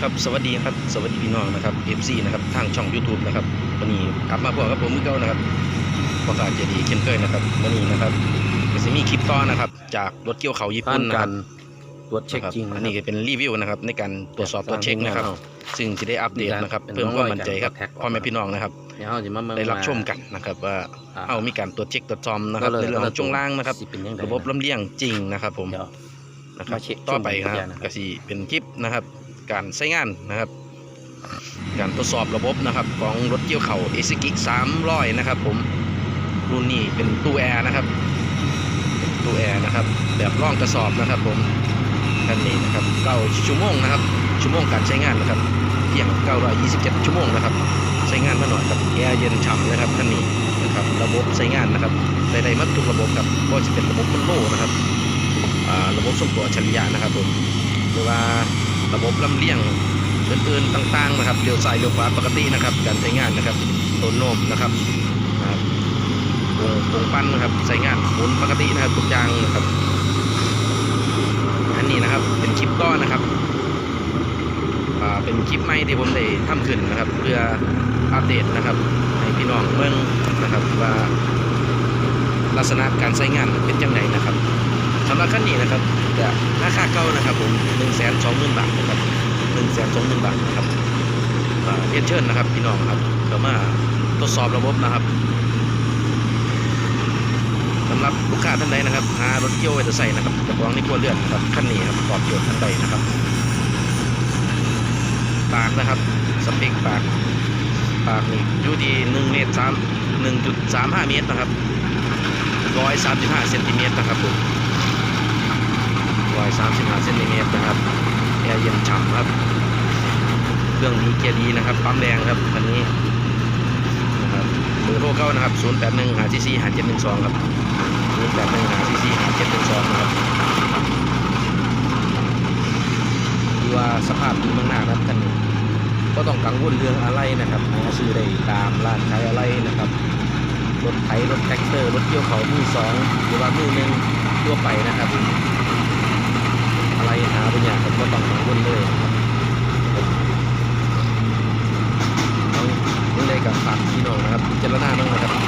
ครับสวัสดีครับสวัสดีพี่น้องนะครับ FC นะครับทางช่อง YouTube นะครับวันนี้กลับมาพบกับผมมือเก่านะครับพ่อขาเจดีเช่นเคยนะครับวันนี้นะครับก็จะมีคลิปต่อนะครับ จากรถเกี่ยวเขาญี่ผ่าปุ่นนนะกาครัรบตรวจเช็คจริงอันนี้ก็เป็นรีวิวนะครับ ในการตรวจสอบตรวจเช็คนะครับ ซึ่งจะได้อัปเดตนะครับเป็นเพิ่มความมั่นใจครับร่องรอยการพ่อแม่พี่น้องนะครับเดี๋ยวเราจะมาเงได้รับชมกันนะครับว่าอ่เอามีการตรวจเช็คตรวจจอมนะครับก็ลยในเรื่องของช่วงล่างนะครับสิเป็นยังไงระบบลำเลียงจริงนะครับ ผมเดี๋ยวนะครับมาเช็คต่อไปช่วงนะคเดืรัอบนนะครับก็สิเป็นคลิปนะครับ การใช้งานนะครับ การทดสอบระบบนะครับของรถเกี่ยวเข่าเอซิกิ300นะครับ ผมรุ่นนี้เป็นตู้แอร์นะครับตู้แอร์นะครับ แบบร่องกระสอบนะครับ ผมคันนี้นะครับ9ชั่วโมงนะครับ ชั่วโมงการใช้งานนะครับเพียง927ชั่วโมงนะครับ ใช้งานมาหน่อยครับแอร์เย็นฉ่ำนะครับคันนี้นะครับ ระบบใช้งานนะครับใดๆมัดทุกระบบครับก็จะเป็นระบบมันโลนะครับระบบส่งตัวอัจฉริยนะครับผมหรือว่า ระบบลำเลียงอื่นๆต่าง ๆ นะครับเลี้ยวซ้ายเลี้ยวขวาปกตินะครับ การใช้งานนะครับตัวโน้มนะครับวงวงปั้นนะครับใช้งานหมุนปกตินะครับทุกอย่างนะครับ อันนี้นะครับเป็นคลิปต้อนนะครับอ่าเป็นคลิปใหม่ที่ผมได้ทำขึ้นนะครับ เพื่ออัปเดตนะครับให้พี่น้องเมืองนะครับว่าลักษณะการใช้งานเป็นจังไงนะครับสำหรับคันนี้นะครับ จะราคาเก่านะครับผมหนึ่งแสนสองหมื่นบาทนะครับหนึ่งแสนสองหมื่นบาทนะครับอ่าเรียนเชิญนะครับพี่น้องครับเข้ามาทดสอบระบบนะครับสำหรับลูกค้าท่านใดนะครับหารถเกี่ยวไว้จะใส่นะครับจะวางนครัวเรือนนะครับคันนี้ครับตอบโจทย์ท่านใดนะครับปากนะครับสเปคปากปากนี่อยู่ที่หนึ่งเมตรสามหนึ่งจุดสามห้าเมตรนะครับร้อยสามสิบห้าเซนติเมตรนะครับผม ร้อยสามสิบห้าเซนติเมตรนะครับแอร์เย็นฉ่ำครับเครื่องดีเกียร์ดีนะครับปั๊มแรงครับคันนี้นะครับเบอโทรเก้านะครับศูนย์แปดหนึ่งหาซีซีหาเจ็ดหนึ่งสองครับศูนย์แปดหนึ่งหาซีซีหาเจ็ดหนึ่งสองนะครับดูว่าสภาพดีมากๆครับคันนี้ก็ต้องกังวลเรื่องอะไรนะครับหาซื้อได้ตามร้านขายอะไรนะครับรถไถรถแท็กเตอร์ รถเกี่ยวเขามือสองหรือว่ามือหนึ่งทั่วไปนะครับ ไรหาไปอย่างผมก็ต้องมาวุ่นเลยต้องวุ่นเลยกับฝากพี่น้องนะครับพิจารณาบ้างนะครับ